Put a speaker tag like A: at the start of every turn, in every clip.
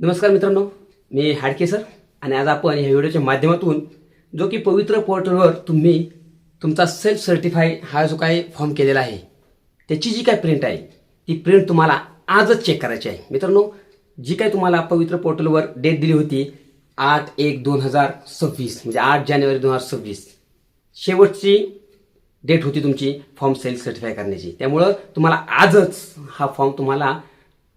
A: नमस्कार मित्रांनो मी हाडके सर आणि आज आपण या व्हिडिओच्या माध्यमातून जो की पवित्र पोर्टलवर तुम्ही तुमचा सेल्फ सर्टिफाय हा जो काही फॉर्म केलेला आहे त्याची जी काय प्रिंट आहे ती प्रिंट तुम्हाला आजच चेक करायची आहे. मित्रांनो जी काय तुम्हाला पवित्र पोर्टलवर डेट दिली होती आठ एक दोन हजार सव्वीस म्हणजे आठ जानेवारी दोन हजार सव्वीस शेवटची डेट होती तुमची फॉर्म सेल्फ सर्टिफाय करण्याची. त्यामुळं तुम्हाला आजच हा फॉर्म तुम्हाला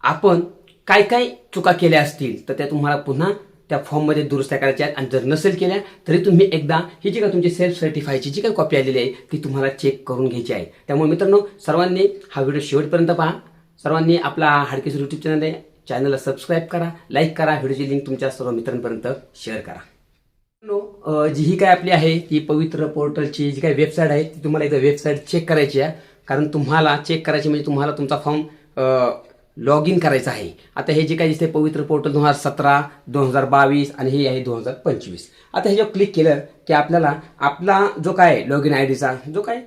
A: आपण काय काय चुका केल्या असतील तर त्या तुम्हाला पुन्हा त्या फॉर्ममध्ये दुरुस्त्या करायच्या आहेत. आणि जर नसेल केल्या तरी तुम्ही एकदा ही जी काय तुमची सेल्फ सर्टिफायची जी काही कॉपी आलेली आहे ती तुम्हाला चेक करून घ्यायची आहे. त्यामुळे मित्रांनो सर्वांनी हा व्हिडिओ शेवटपर्यंत पहा. सर्वांनी आपला हाडकेसर यूट्यूब चॅनल आहे. चॅनलला सबस्क्राईब करा लाईक करा व्हिडिओची लिंक तुमच्या सर्व मित्रांपर्यंत शेअर करा. मित्रांनो, जी ही काय आपली आहे ती पवित्र पोर्टलची जी काही वेबसाईट आहे ती तुम्हाला एकदा वेबसाईट चेक करायची आहे. कारण तुम्हाला चेक करायची म्हणजे तुम्हाला तुमचा फॉर्म लॉग इन करायचं आहे. आता हे जे काही दिसते पवित्र पोर्टल दोन हजार सतरा दोन हजार बावीस आणि हे आहे दोन हजार पंचवीस. आता हे जेव्हा क्लिक केलं की आपल्याला आपला जो काय लॉग इन आय डीचा जो काय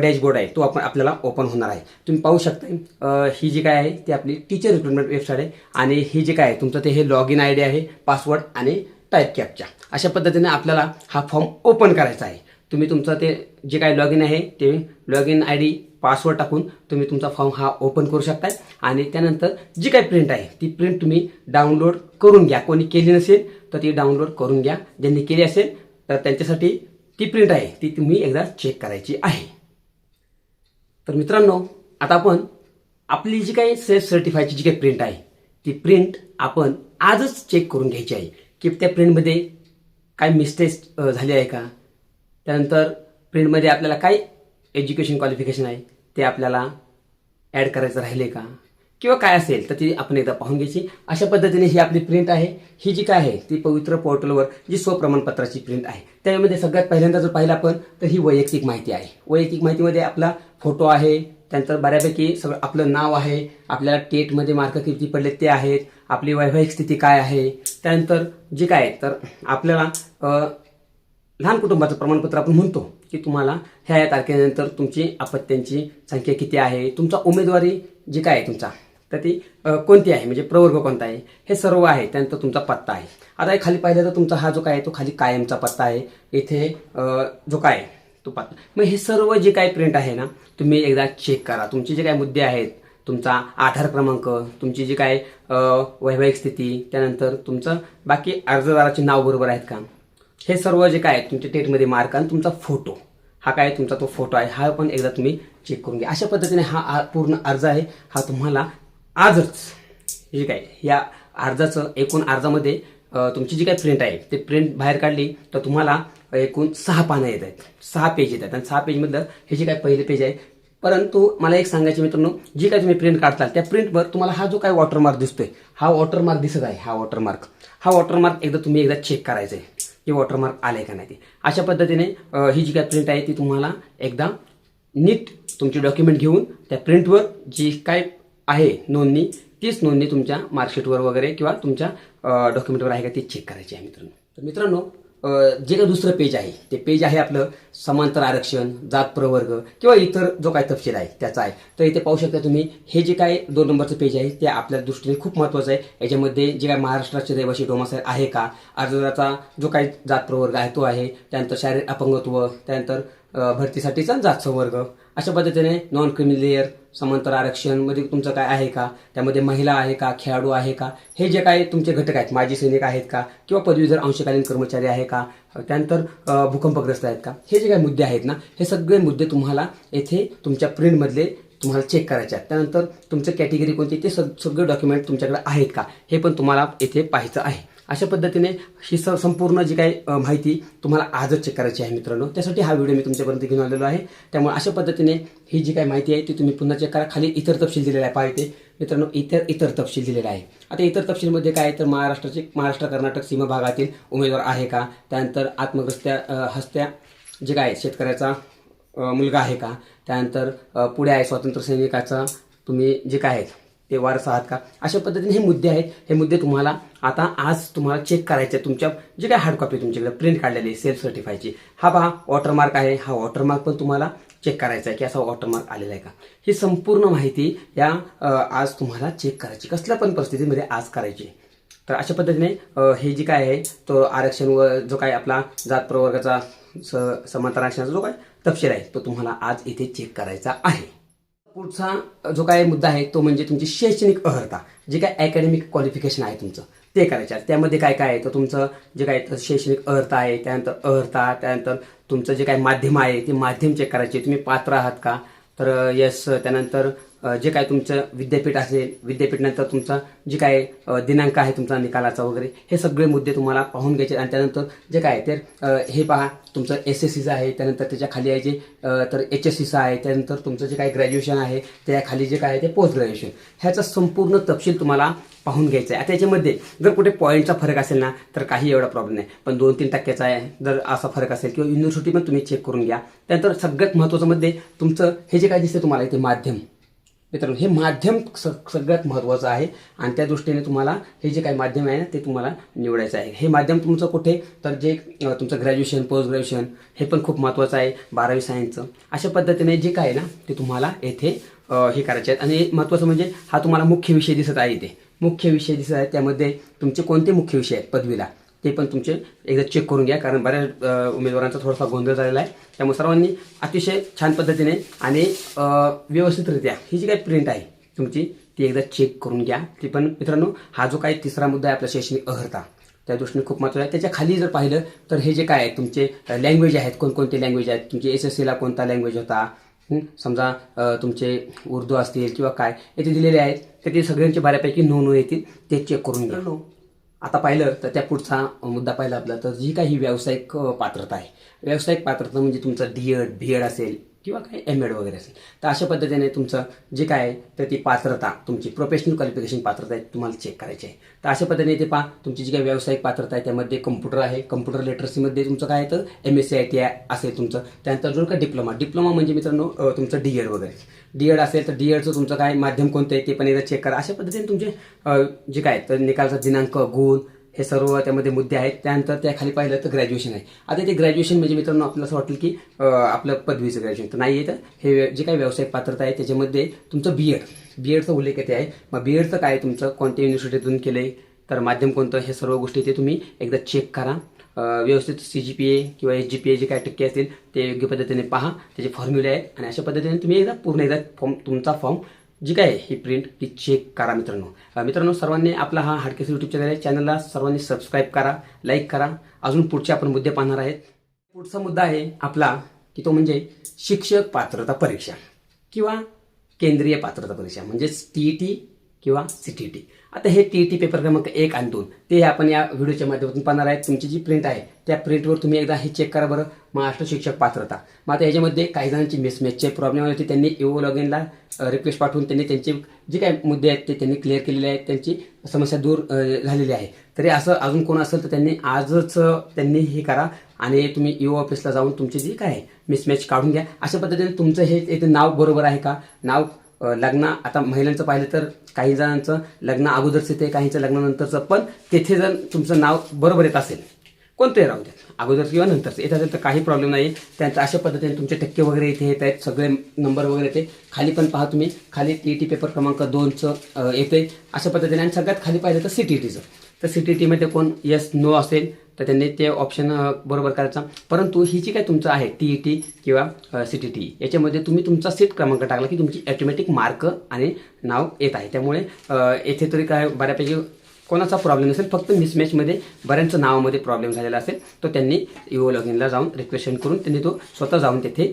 A: डॅशबोर्ड आहे तो आपण आपल्याला ओपन होणार आहे. तुम्ही पाहू शकता ही जी काय आहे ती आपली टीचर रिक्रुटमेंट वेबसाईट आहे आणि ही जे काय आहे तुमचं ते हे लॉग इन आय डी आहे पासवर्ड आणि टाईप कॅपच्या अशा पद्धतीने आपल्याला हा फॉर्म ओपन करायचा आहे. तुम्ही तुमचं ते जे काय लॉग इन आहे ते log in I D password टाकून तुम्ही तुमचा फॉर्म हा ओपन करू शकताय. आणि त्यानंतर जी काही प्रिंट आहे ती प्रिंट तुम्ही डाउनलोड करून घ्या. कोणी केली नसेल तर ती डाउनलोड करून घ्या. ज्यांनी केली असेल तर त्यांच्यासाठी ती प्रिंट आहे ती तुम्ही एकदा चेक करायची आहे. तर मित्रांनो आता आपण आपली जी काही सेल्फ सर्टिफायची जी काही प्रिंट आहे ती प्रिंट आपण आजच चेक करून घ्यायची आहे. की त्या प्रिंटमध्ये काय मिस्टेक झाली आहे का? त्यानंतर प्रिंटमध्ये आपल्याला काय एज्युकेशन क्वालिफिकेशन आहे ते आपल्याला ॲड करायचं राहिले का? किंवा काय असेल तर ती आपण एकदा पाहून घ्यायची. अशा पद्धतीने ही आपली प्रिंट आहे. ही जी काय आहे ती पवित्र पोर्टलवर जी स्वप्रमाणपत्राची प्रिंट आहे. त्यामध्ये सगळ्यात पहिल्यांदा जर पाहिलं आपण तर ही वैयक्तिक माहिती आहे. वैयक्तिक माहितीमध्ये आपला फोटो आहे त्यानंतर बऱ्यापैकी सगळं आपलं नाव आहे आपल्याला टेटमध्ये मार्क किती पडले ते आहेत आपली वैवाहिक स्थिती काय आहे. त्यानंतर जे काय तर आपल्याला लहान कुटुंबाचं प्रमाणपत्र आपण म्हणतो. की तुम्हाला ह्या या तारखेनंतर तुमची अपत्यांची संख्या किती आहे? तुमचा उमेदवारी जी काय आहे तुमचा? तर ती कोणती आहे? म्हणजे प्रवर्ग कोणता आहे? हे सर्व आहे त्यानंतर तुमचा पत्ता आहे. आता खाली पाहिलं तर तुमचा हा जो काय आहे तो खाली कायमचा पत्ता आहे. इथे जो काय आहे तो पत्ता. मग हे सर्व जे काय प्रिंट आहे ना तुम्ही एकदा चेक करा. तुमचे जे काय मुद्दे आहेत तुमचा आधार क्रमांक तुमची जी काय वैवाहिक स्थिती त्यानंतर तुमचं बाकी अर्जदाराचे नाव बरोबर आहेत का? हे सर्व जे काय तुमच्या टेटमध्ये मार्क आणि तुमचा फोटो हा काय तुमचा तो फोटो आहे. हा पण एकदा तुम्ही चेक करून घ्या. अशा पद्धतीने हा आ- पूर्ण अर्ज आहे. हा तुम्हाला आजच जे काय या अर्जाचं एकूण अर्जामध्ये तुमची जी काय प्रिंट आहे ते प्रिंट बाहेर काढली तर तुम्हाला एकूण सहा पानं येत आहेत. सहा पेज येत आहेत. आणि सहा पेजमधलं हे जे काय पहिले पेज आहे परंतु मला एक सांगायचे मित्रांनो जी काय तुम्ही प्रिंट काढताल त्या प्रिंटवर तुम्हाला हा जो काय वॉटरमार्क दिसतोय हा वॉटरमार्क दिसत आहे. हा वॉटरमार्क हा वॉटरमार्क एकदा तुम्ही एकदा चेक करायचा आहे की वॉटरमार्क आले का नाही ते. अशा पद्धतीने ही जी काय प्रिंट आहे ती तुम्हाला एकदा नीट तुमची डॉक्युमेंट घेऊन त्या प्रिंटवर जी काय आहे नोंदणी तीच नोंदणी तुमच्या मार्कशीटवर वगैरे किंवा तुमच्या डॉक्युमेंटवर आहे का ती चेक करायची आहे मित्रांनो. तर मित्रांनो जे काही दुसरं पेज आहे ते पेज आहे आपलं समांतर आरक्षण जात प्रवर्ग किंवा इतर जो काय तपशील आहे त्याचा आहे. तर इथे पाहू शकता तुम्ही हे जे काय दोन नंबरचं पेज आहे ते आपल्या दृष्टीने खूप महत्त्वाचं आहे. याच्यामध्ये जे काय महाराष्ट्राचे रहिवासी डोमासाहेब आहे का अर्जदाराचा जो काही जात प्रवर्ग आहे तो आहे. त्यानंतर शारीरिक अपंगत्व त्यानंतर भरतीसाठीचा जात संवर्ग. अशा पद्धतीने नॉन क्रिमिलेअर समांतर आरक्षणमध्ये तुमचं काय आहे का? त्यामध्ये महिला आहे का? खेळाडू आहे का? हे जे काही तुमचे घटक आहेत माजी सैनिक आहेत का? किंवा पदवीधर अंशकालीन कर्मचारी आहे का? त्यानंतर भूकंपग्रस्त आहेत का? हे जे काही मुद्दे आहेत ना हे सगळे मुद्दे तुम्हाला येथे तुमच्या प्रिंटमधले तुम्हाला चेक करायचे आहेत. त्यानंतर तुमचं कॅटेगरी कोणती ते सग सगळे डॉक्युमेंट तुमच्याकडे आहेत का? हे पण तुम्हाला येथे पाहायचं आहे. अशा पद्धतीने ही स संपूर्ण जी काही माहिती तुम्हाला आजच चेक करायची आहे मित्रांनो. त्यासाठी हा व्हिडिओ मी तुमच्यापर्यंत घेऊन आलेलो आहे. त्यामुळे अशा पद्धतीने ही जी काही माहिती आहे ती तुम्ही पुन्हा चेक करा. खाली इतर तपशील दिलेला आहे पाहिजे मित्रांनो इतर इतर तपशील दिलेला आहे. आता इतर तपशीलमध्ये काय तर महाराष्ट्राचे महाराष्ट्र कर्नाटक सीमा भागातील उमेदवार आहे का? त्यानंतर आत्मग्रस्त्या हस्त्या जे काय आहे, शेतकऱ्याचा मुलगा आहे का? त्यानंतर पुढे आहे स्वातंत्र्य सैनिकाचा. तुम्ही जे काय आहेत ते वारस आहात का? अशा पद्धतीने हे मुद्दे आहेत. हे मुद्दे तुम्हाला आता आज तुम्हाला चेक करायचे आहे तुमच्या जे काय हार्ड कॉपी तुमच्याकडे प्रिंट काढलेली सेल्फ सर्टिफायची हा पहा वॉटरमार्क आहे. हा वॉटरमार्क पण तुम्हाला चेक करायचा आहे की असा वॉटरमार्क आलेला आहे का? ही संपूर्ण माहिती या आज तुम्हाला चेक करायची. कसल्या पण परिस्थितीमध्ये आज करायची तर अशा पद्धतीने हे जे काय आहे तो आरक्षण व जो काय आपला जात प्रवर्गाचा स समांतर आरक्षणाचा जो काय तपशील आहे तो तुम्हाला आज इथे चेक करायचा आहे. पुढचा जो काय मुद्दा आहे तो म्हणजे तुमची शैक्षणिक अर्हता जे काय अकॅडमिक क्वालिफिकेशन आहे तुमचं ते करायचे आहे. त्यामध्ये काय काय आहे? तर तुमचं जे काय शैक्षणिक अर्हता आहे त्यानंतर अर्हता त्यानंतर तुमचं जे काय माध्यम आहे ते माध्यम चेक करायचे. तुम्ही पात्र आहात का? तर यस त्यानंतर जे काय तुमचं विद्यापीठ असेल विद्यापीठनंतर तुमचा जे काय दिनांक आहे तुमचा निकालाचा वगैरे हे सगळे मुद्दे तुम्हाला पाहून घ्यायचे आणि त्यानंतर जे काय तर हे पहा तुमचं एस एस सीचं आहे त्यानंतर त्याच्याखाली आहे जे तर एच एस सीचं आहे त्यानंतर तुमचं जे काय ग्रॅज्युएशन आहे त्या खाली जे काय आहे ते पोस्ट ग्रॅज्युएशन ह्याचा संपूर्ण तपशील तुम्हाला पाहून घ्यायचं आहे. आता याच्यामध्ये जर कुठे पॉईंटचा फरक असेल ना तर काही एवढा प्रॉब्लेम नाही. पण दोन तीन टक्क्याचा आहे जर असा फरक असेल किंवा युनिव्हर्सिटी पण तुम्ही चेक करून घ्या. त्यानंतर सगळ्यात महत्त्वाचं मध्ये तुमचं हे जे काय दिसतं तुम्हाला इथे माध्यम. मित्रांनो हे माध्यम स सगळ्यात महत्त्वाचं आहे. आणि त्या दृष्टीने तुम्हाला हे जे काही माध्यम आहे ना ते तुम्हाला निवडायचं आहे. हे माध्यम तुमचं कुठे? तर जे तुमचं ग्रॅज्युएशन पोस्ट ग्रॅज्युएशन हे पण खूप महत्त्वाचं आहे बारावी सायन्सचं अशा पद्धतीने जे काय आहे ना ते तुम्हाला येथे हे करायचे आहेत. आणि महत्त्वाचं म्हणजे हा तुम्हाला मुख्य विषय दिसत आहे इथे. मुख्य विषय दिसत आहे त्यामध्ये तुमचे कोणते मुख्य विषय आहेत पदवीला? ते पण तुमचे एकदा चेक करून घ्या कारण बऱ्याच उमेदवारांचा थोडासा गोंधळ झालेला आहे. त्यामुळे सर्वांनी अतिशय छान पद्धतीने आणि व्यवस्थितरित्या ही जी काही प्रिंट आहे तुमची ती एकदा चेक करून घ्या. ती पण मित्रांनो हा जो काही तिसरा मुद्दा आहे आपल्या शैक्षणिक अर्हता त्या दृष्टीने खूप महत्त्वाचा आहे. त्याच्याखाली जर पाहिलं तर हे जे काय आहे तुमचे लँग्वेज आहेत कोणकोणते लँग्वेज आहेत? तुमचे एस एस सीला कोणता लँग्वेज होता? समजा तुमचे उर्दू असतील किंवा काय येथे दिलेले आहेत तर ते सगळ्यांचे बऱ्यापैकी नोंद येतील ते चेक करून घ्या. आता पाहिलं तर त्या पुढचा मुद्दा पाहिला आपला तर जी काही व्यावसायिक पात्रता आहे. व्यावसायिक पात्रता म्हणजे तुमचा डी एड बी एड असेल किंवा काही एम एड वगैरे असेल. तर अशा पद्धतीने तुमचं जे काय आहे तर ती पात्रता तुमची प्रोफेशनल क्वालिफिकेशन पात्रता आहे तुम्हाला चेक करायची आहे. तर अशा पद्धतीने ते पहा तुमची जी काही व्यावसायिक पात्रता आहे त्यामध्ये कम्प्युटर आहे. कम्प्युटर लिटरसीमध्ये तुमचं काय आहे तर M S C I T I असेल तुमचं. त्यानंतर जो काय? डिप्लोमा डिप्लोमा म्हणजे मित्रांनो तुमचं डी एड वगैरे. डी एड असेल तर डी एडचं तुमचं काय? माध्यम कोणतं आहे ते पण एकदा चेक करा. अशा पद्धतीने तुमचे जे काय तर निकालचा दिनांक गुण हे सर्व त्यामध्ये मुद्दे आहेत. त्यानंतर त्याखाली पाहिलं तर ग्रॅज्युएशन आहे. आता ते ग्रॅज्युएशन म्हणजे मित्रांनो आपल्याला असं वाटेल की आपलं पदवीचं ग्रॅज्युएशन तर नाही आहे तर हे जे काही व्यावसायिक पात्रता आहे त्याच्यामध्ये तुमचं बी एड बी एडचा उल्लेख येते आहे. मग बी एडचं काय तुमचं? कोणत्या युनिव्हर्सिटीतून केलं आहे तर माध्यम कोणतं? हे सर्व गोष्टी ते तुम्ही एकदा चेक करा. व्यवस्थित सी जी पी ए किंवा एच जी पी ए जे काय टक्के असतील ते योग्य पद्धतीने पहा. त्याचे फॉर्म्युले आहेत. आणि अशा पद्धतीने तुम्ही एकदा पूर्ण एकदा फॉर्म तुमचा फॉर्म जी काय ही प्रिंट ती चेक करा मित्रांनो. मित्रांनो सर्वांनी आपला हा हाडकेस यूट्यूब चॅनल आहे. चॅनलला सर्वांनी सबस्क्राईब करा लाईक करा. अजून पुढचे आपण मुद्दे पाहणार आहेत. पुढचा मुद्दा आहे आपला की तो म्हणजे शिक्षक पात्रता परीक्षा किंवा केंद्रीय पात्रता परीक्षा म्हणजेच टी ई टी किंवा सी टी टी आता हे टी ई टी पेपर क्रमांक एक आणि दोन ते आपण या व्हिडिओच्या माध्यमातून पाहणार आहेत. तुमची जी प्रिंट आहे त्या प्रिंटवर तुम्ही एकदा हे चेक करा बरं. महाराष्ट्र शिक्षक पात्रता. मग आता याच्यामध्ये काही जणांची मिसमॅचचे प्रॉब्लेम आले होते त्यांनी इओ लॉगिनला रिक्वेस्ट पाठवून त्यांनी त्यांचे जे काही मुद्दे आहेत ते त्यांनी क्लिअर केलेले आहेत. त्यांची समस्या दूर झालेली आहे. तरी असं अजून कोण असेल तर त्यांनी आजच त्यांनी हे करा आणि तुम्ही इओ ऑफिसला जाऊन तुमची जी काय मिसमॅच काढून घ्या. अशा पद्धतीने तुमचं हे नाव बरोबर आहे का? नाव लग्न आता महिलांचं पाहिलं तर काही जणांचं लग्न अगोदरच येते काहींचं लग्नानंतरचं पण तेथे जर तुमचं नाव बरोबर येत असेल कोणतंही राहू द्या. अगोदर किंवा नंतरच. येत असेल तर काही प्रॉब्लेम नाही. त्यांचं अशा पद्धतीने तुमचे टक्के वगैरे इथे येत आहेत. सगळे नंबर वगैरे येते खाली पण पहा तुम्ही. खाली टी टी पेपर क्रमांक दोनचं येते अशा पद्धतीने आणि सगळ्यात खाली पाहिजे तर सी टी टीचं तर सी टी टीमध्ये कोण येस नो असेल तर त्यांनी ते ऑप्शन बरोबर करायचा. परंतु ही जी काय तुमचं आहे टी ई टी किंवा सी टी टी याच्यामध्ये तुम्ही तुमचा सीट क्रमांक टाकला की तुमची ॲटोमॅटिक मार्क आणि नाव येत आहे. त्यामुळे येथे तरी काय बऱ्यापैकी कोणाचा प्रॉब्लेम नसेल फक्त मिसमॅचमध्ये बऱ्याच नावामध्ये प्रॉब्लेम झालेला असेल तो त्यांनी इओ लॉगिनला जाऊन रिक्वेशन करून त्यांनी तो स्वतः जाऊन तेथे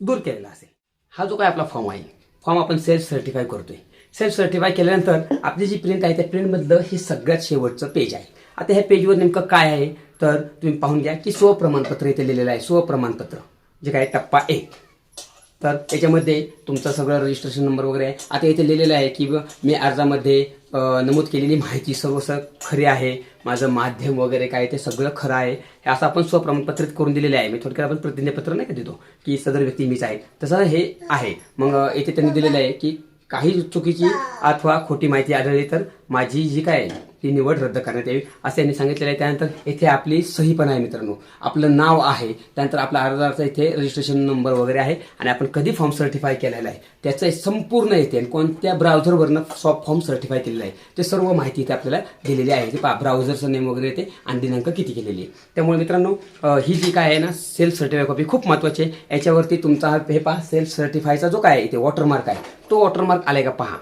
A: दूर केलेला असेल. हा जो काय आपला फॉर्म आहे फॉर्म आपण सेल्फ सर्टिफाय करतोय. सेल्फ सर्टिफाय केल्यानंतर आपली जी प्रिंट आहे त्या प्रिंटमधलं हे सगळ्यात शेवटचं पेज आहे. आता ह्या पेजवर नेमकं काय आहे? तर तुम्ही पाहून घ्या की स्वप्रमाणपत्र इथे लिहिलेलं आहे स्वप्रमाणपत्र जे काय टप्पा एक. तर त्याच्यामध्ये तुमचं सगळं रजिस्ट्रेशन नंबर वगैरे आहे. आता इथे लिहिलेलं आहे की मी अर्जामध्ये नमूद केलेली माहिती सर्व सर खरी आहे माझं माध्यम वगैरे काय ते सगळं खरं आहे. हे असं आपण स्वप्रमाणपत्रित करून दिलेलं आहे. मी थोडक्यात आपण प्रतिज्ञापत्र नाही का देतो की सदर व्यक्ती मीच आहे. तसं हे आहे. मग इथे त्यांनी दिलेलं आहे की काही चुकीची अथवा खोटी माहिती आढळली तर माझी जी काय आहे ती निवड रद्द करण्यात यावी असं यांनी सांगितलेलं आहे. त्यानंतर येथे आपली सही पण आहे मित्रांनो. आपलं नाव आहे. त्यानंतर आपला अर्जाचा इथे रजिस्ट्रेशन नंबर वगैरे आहे. आणि आपण कधी फॉर्म सर्टिफाय केलेला आहे त्याचं संपूर्ण येते आणि कोणत्या ब्राउझरवरनं सॉफ्ट फॉर्म सर्टिफाय केलेलं आहे ते सर्व माहिती इथे आपल्याला दिलेली आहे. ते पहा ब्राउझरचं नेम वगैरे येते आणि दिनांक किती केलेली आहे. त्यामुळे मित्रांनो ही जी काय आहे ना सेल्फ सर्टिफाय कॉपी खूप महत्त्वाची आहे. याच्यावरती तुमचा हा हे पहा सेल्फ सर्टिफायचा जो काय आहे इथे वॉटरमार्क आहे तो वॉटरमार्क आलाय का पहा.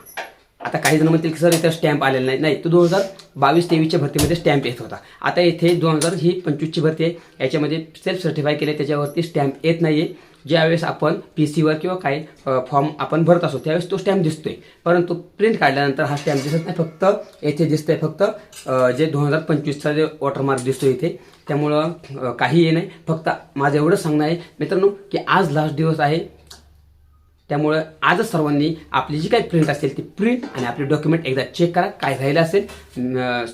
A: आता काही जण म्हणतील की सर इथं स्टॅम्प आलेला नाही. नाही तो दोन हजार बावीस तेवीसच्या भरतीमध्ये स्टॅम्प येत होता. आता येथे दोन हजार ही पंचवीसची भरती आहे. याच्यामध्ये सेल्फ सर्टिफाय केले त्याच्यावरती स्टॅम्प येत नाही आहे ज्यावेळेस आपण पी सीवर किंवा काही फॉर्म आपण भरत असतो त्यावेळेस तो स्टॅम्प दिसतोय. परंतु प्रिंट काढल्यानंतर हा स्टॅम्प दिसत नाही. फक्त येथे दिसतंय फक्त जे दोन हजार पंचवीसचा जे वॉटरमार्क दिसतो इथे. त्यामुळं काही हे नाही. फक्त माझं एवढं सांगणं आहे मित्रांनो की आज लास्ट दिवस आहे. त्यामुळं आजच सर्वांनी आपली जी काही प्रिंट असेल ती प्रिंट आणि आपले डॉक्युमेंट एकदा चेक करा काय राहिलं असेल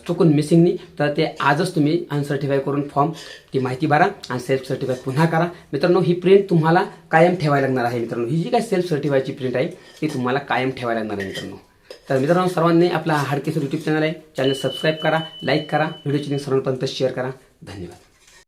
A: चुकून मिसिंगनी तर ते आजच तुम्ही अनसर्टिफाय करून फॉर्म ती माहिती भरा आणि सेल्फ सर्टिफाय पुन्हा करा. मित्रांनो ही प्रिंट तुम्हाला कायम ठेवायला लागणार आहे मित्रांनो. ही जी काही सेल्फ सर्टिफायची प्रिंट आहे ती तुम्हाला कायम ठेवायला लागणार आहे मित्रांनो. तर मित्रांनो सर्वांनी आपला हाडकेसर यूट्यूब चॅनल आहे. चॅनल सबस्क्राईब करा लाईक करा. व्हिडिओची लिंक सर्वांपर्यंत शेअर करा. धन्यवाद.